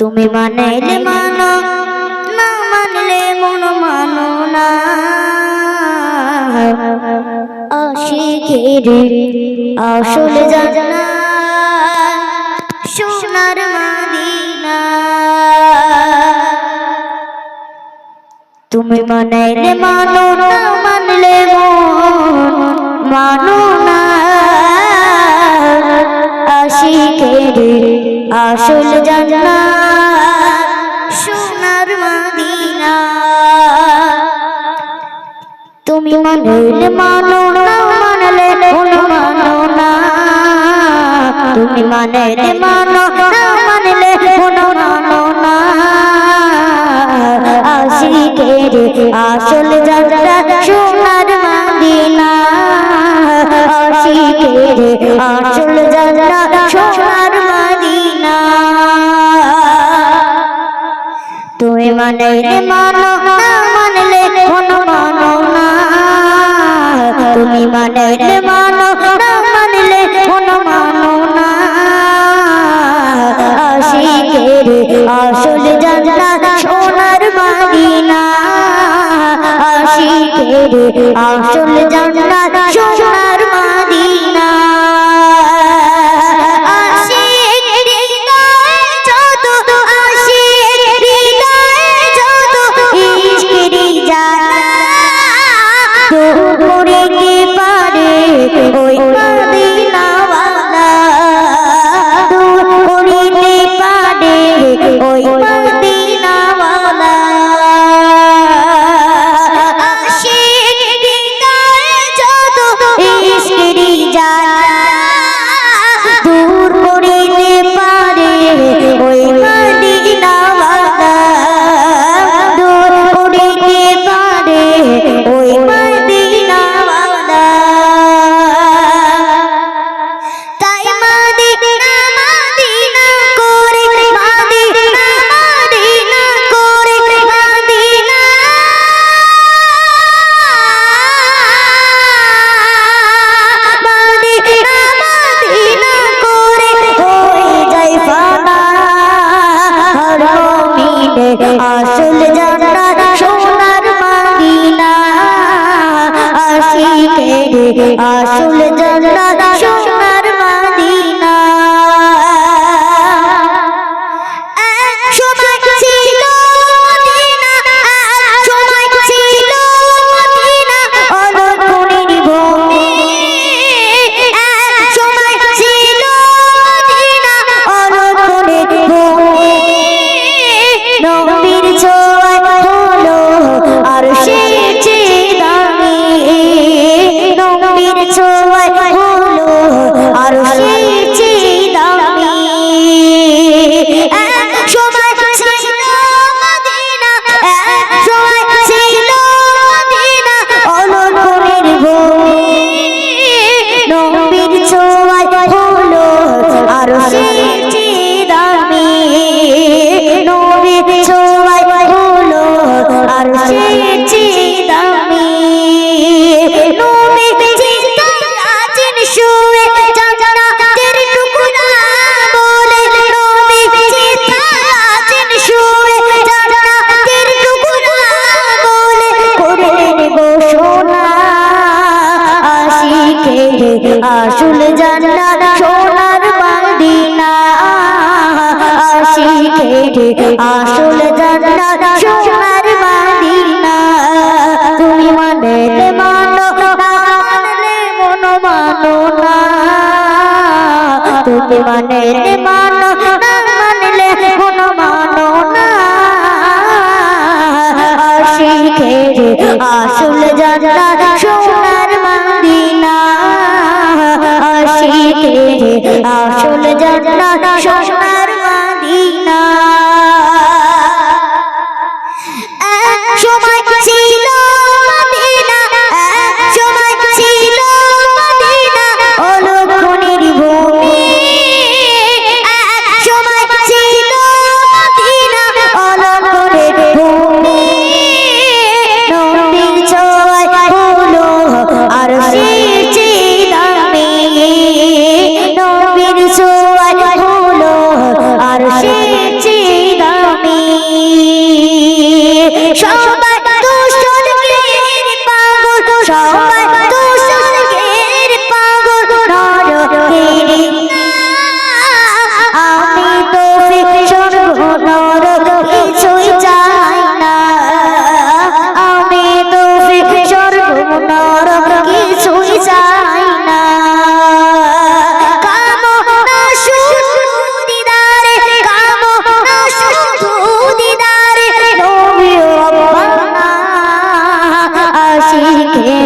তুমি মানাইলে মানো না মানলে মন মানো না। আশিকের আসল জানা সোনার মাদিনা। তুমি মানাইলে মানো না মানলে মন মানো না। আশিকের আসল জানা তুমি মানলে মানো না মানলে মন মানো না তুমি মানলে মানো না মানলে মন মানো না আশিকের আসল যাত্রা আশিকের আসল তুমি মানো মানলে মানো, না মানলে মন মানো না। আশিকের আসল জানা সোনার মাদিনা আশিকের আসল জানা সোনার মাদিনা আশিক আসল জান্নাত সোনার মদিনা আশিকের আসল জান্নাত সোনার মদিনা তুমি মানলে মানো না মন মানো না। তুমি মানলে মানো না, মানলে মন মানো সময়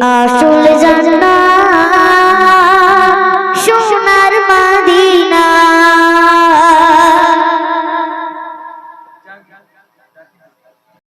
আসল